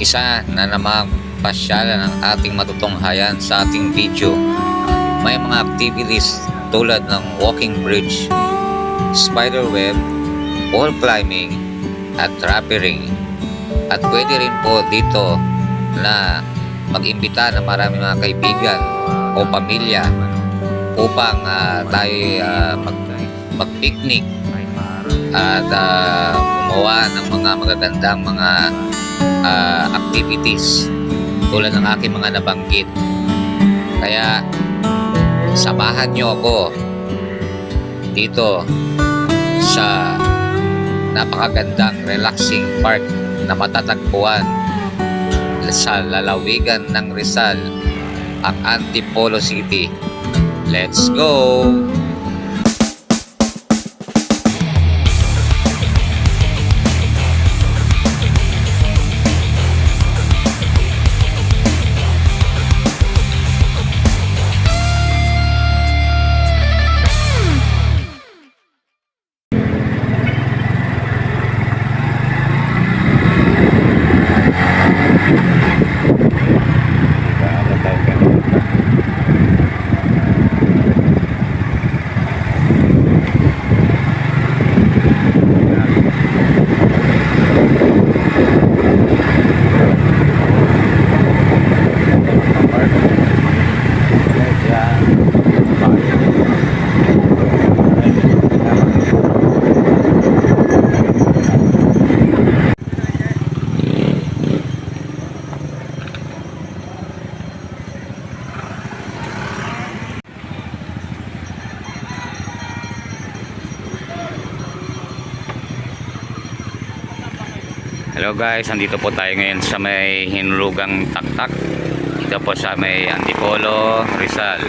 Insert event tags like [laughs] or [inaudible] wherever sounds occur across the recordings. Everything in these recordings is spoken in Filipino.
isa na namang pasyalan ng ating matutunghayan sa ating video. May mga activities tulad ng walking bridge, spider web, wall climbing, at rappelling. At pwede rin po dito na mag-imbita ng marami mga kaibigan o pamilya upang ah, tayo ah, mag, mag-picnic at ah, gumawa ng mga magagandang mga ah, activities tulad ng aking mga nabanggit. Kaya samahan nyo ako dito sa napakagandang relaxing park na matatagpuan sa lalawigan ng Rizal, ang Antipolo City. Let's go! Hello guys, andito po tayo ngayon sa may hinulugang taktak. Ito po sa may Antipolo, Rizal.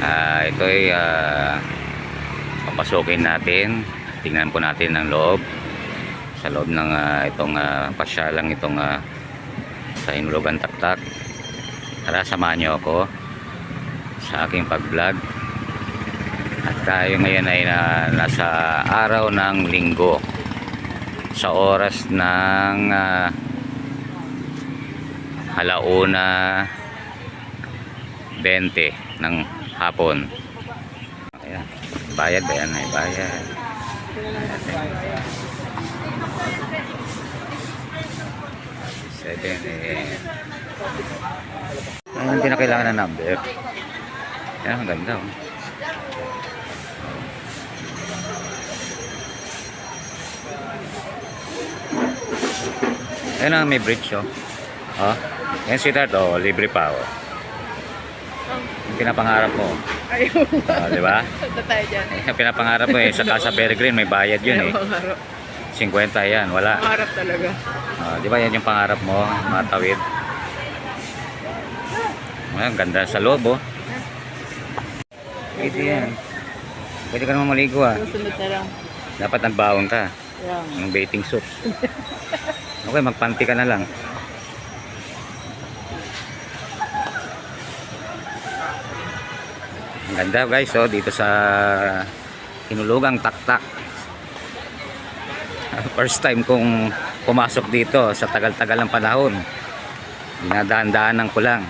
Ah, ito ay ah, papasukin natin. Tingnan po natin ang loob. Sa loob ng ah, itong ah, pasyalang itong ah, sa hinulugang taktak. Tara, samahan niyo ako sa aking pag-vlog. At tayo ngayon ay na, nasa araw ng linggo sa oras ng uh, alauna 20 ng hapon. Ayan. Bayad ba yan? May bayad. Seven eh. Ano hindi na kailangan ng number? Ayan, ang ganda oh. Ayan ang may bridge oh. Oh. Yan si Dad oh, libre pa oh. Yung pinapangarap mo. Ayaw. Oh, di ba? Tayo dyan. Yung pinapangarap mo eh, sa Casa Peregrine may bayad yun eh. Ayaw, mangarap. 50 yan, wala. Mangarap talaga. Oh, di ba yan yung pangarap mo, matawid? Ayan, ganda sa loob oh. Pwede yan. Pwede ka naman maligo ah. Susunod na lang. Dapat nagbaon ka. Yan. ng bathing suit. [laughs] Okay, magpanti ka na lang. Ang ganda guys, oh, dito sa hinulugang taktak. [laughs] First time kong pumasok dito sa tagal-tagal ng panahon. Dinadaan-daanan ko lang.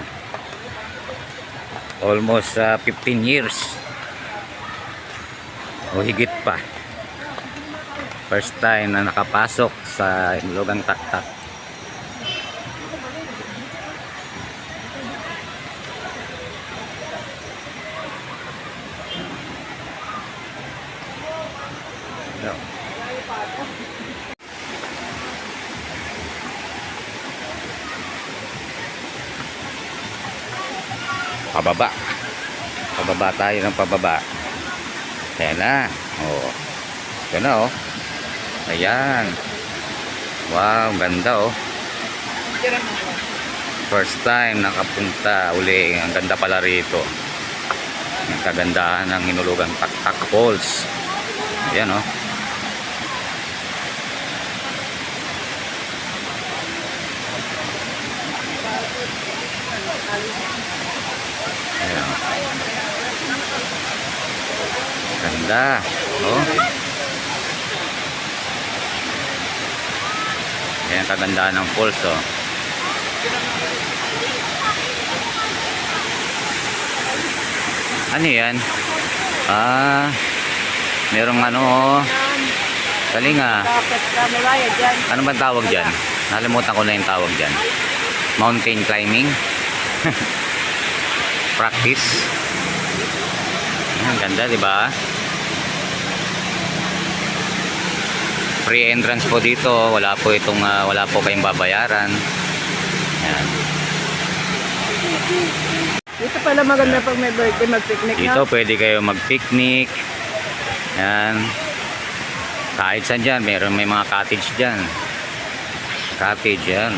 Almost ah, 15 years. O higit pa. First time na nakapasok sa Lugang Taktak. So. Pababa. Pababa tayo ng pababa. Ayan na. Oh. Ito na oh. Ayan. Wow, ganda oh. First time nakapunta uli. Ang ganda pala rito. Ang kagandahan ng hinulugang Taktak Falls. Ayan oh. Ayan. Ganda. Oh. Yan ang kagandahan ng falls, oh. Ano yan? Ah, merong ano, oh. Kalinga. Ano ba tawag dyan? Nakalimutan ko na yung tawag dyan. Mountain climbing. [laughs] Practice. Ang ganda, di ba? Free entrance po dito. Wala po itong ah, wala po kayong babayaran. Yan. Dito pala maganda pag may birthday mag-picnic Dito na. pwede kayo mag-picnic. Yan. Kahit saan dyan, meron may mga cottage dyan. Cottage yan.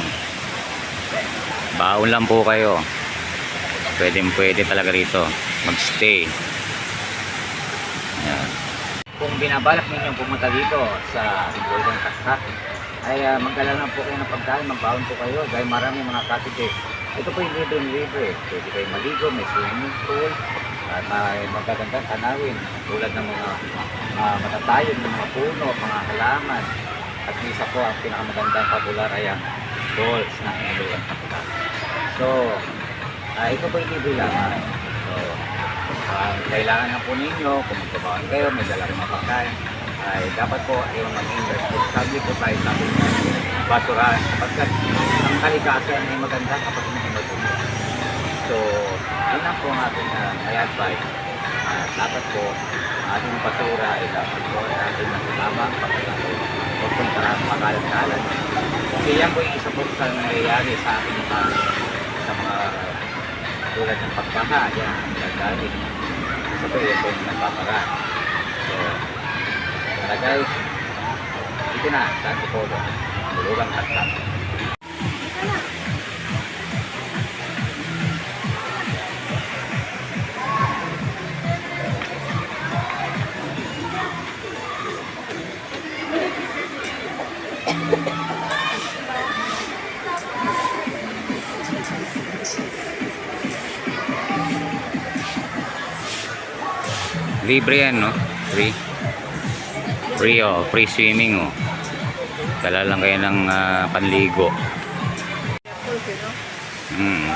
Baon lang po kayo. Pwede pwede talaga rito. Magstay. Yan. Kung binabalak ninyong pumunta dito sa Golden Cascade, ay uh, magdala lang po kayo ng pagkain, magbaon po kayo dahil marami mga cottages. Ito po yung libre libre. Pwede kayo maligo, may swimming pool, at may magagandang tanawin tulad ng mga uh, matatayon mga puno, mga halaman. At isa po ang pinakamagandang popular ay ang falls na kapila. So, ah, ito po yung libre lamang. So, kailangan na po ninyo, kung magbabawan kayo, may dala rin mga pagkain, ay dapat po ay maging responsable po tayo sa ating baturan. Sapagkat ang kalikasan ay maganda kapag hindi madumi. So, yun lang po ang ating uh, may advice. Ah, dapat po, ang ating basura ay dapat po natin nasasama kapag ako huwag pong parang makalat-kalat. Kasi yan po yung isa po sa nangyayari sa ating mga sa mga tulad ng pagbaha, yan, ang nagdali. Po yung nagpapara. So, tara guys, dito na, sa Antipolo, Bulugang Kasap. Libre yan, no? Free. Free, oh. Free swimming, oh. Dala lang kayo ng ah, panligo. Okay, no? Mm.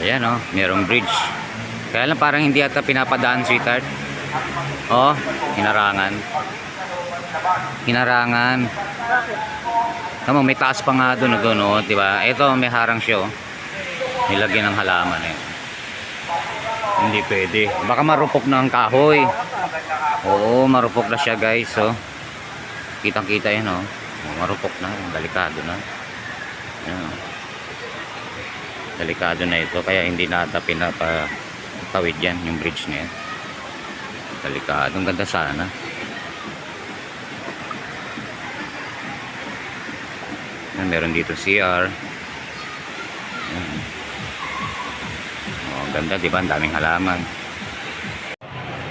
Ayan, oh. Merong bridge. Kaya lang parang hindi ata pinapadaan, sweetheart. Oh, hinarangan. Hinarangan. Tama, may taas pa nga doon, doon, oh, di ba? Ito, may harang siya, oh. Nilagyan ng halaman, eh. Hindi pwede. Baka marupok na ang kahoy. Oo, marupok na siya, guys, oh. Kitang-kita yan, oh. Oh, Marupok na, delikado na. Yan, oh. Delikado na ito, kaya hindi na ata pinapatawid yan, yung bridge na yan. Delikado, ang ganda sana. Yan, meron dito CR. Ang ganda, di ba? Ang daming halaman.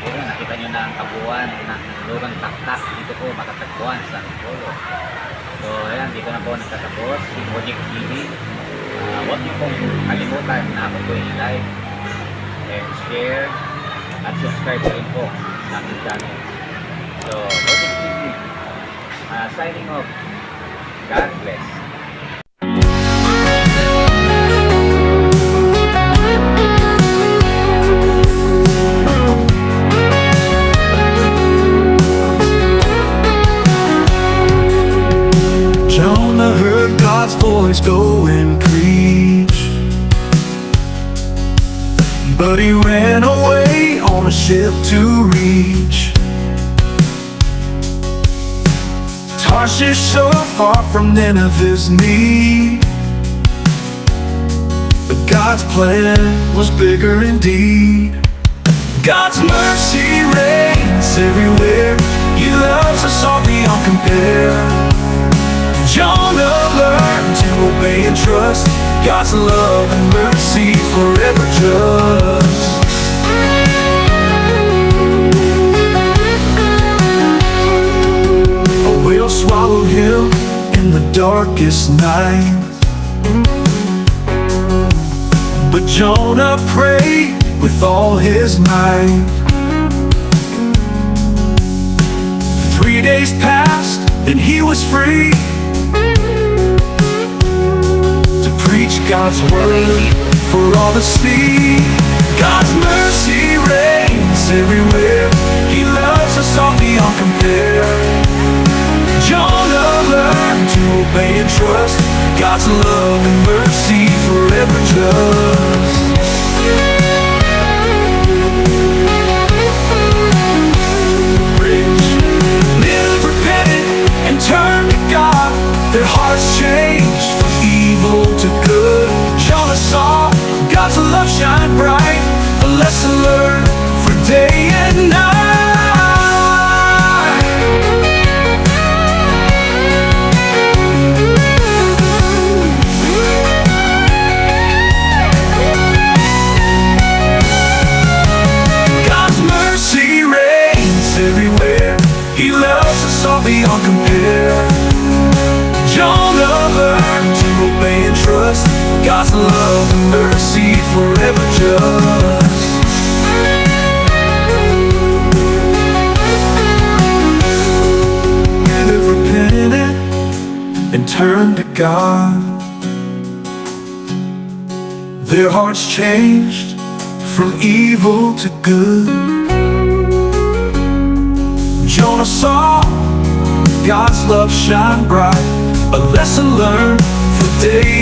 Ayun, nakita nyo na ang kabuuan ng Lurang Taktak. Dito po matatagpuan sa Antipolo. So, ayan, dito na po nagtatapos si Project TV. Uh, huwag niyo pong kalimutan na ako po i-like and share at subscribe rin po sa aking channel. So, Project TV, uh, signing off. God bless. Voice go and preach. But he ran away on a ship to reach. Tarshish so far from Nineveh's need. But God's plan was bigger indeed. God's mercy reigns everywhere. He loves us all beyond compare. Jonah learned to obey and trust God's love and mercy forever just. A whale swallowed him in the darkest night. But Jonah prayed with all his might. Three days passed, then he was free God's word for all to see. God's mercy reigns everywhere. He loves us all beyond compare. Jonah learned to obey and trust God's love and mercy forever just. Beyond compare. Jonah learned to obey and trust God's love and mercy forever just. Live repentant and turn to God. Their hearts changed from evil to good. Jonah saw God's love shine bright, a lesson learned for day and night.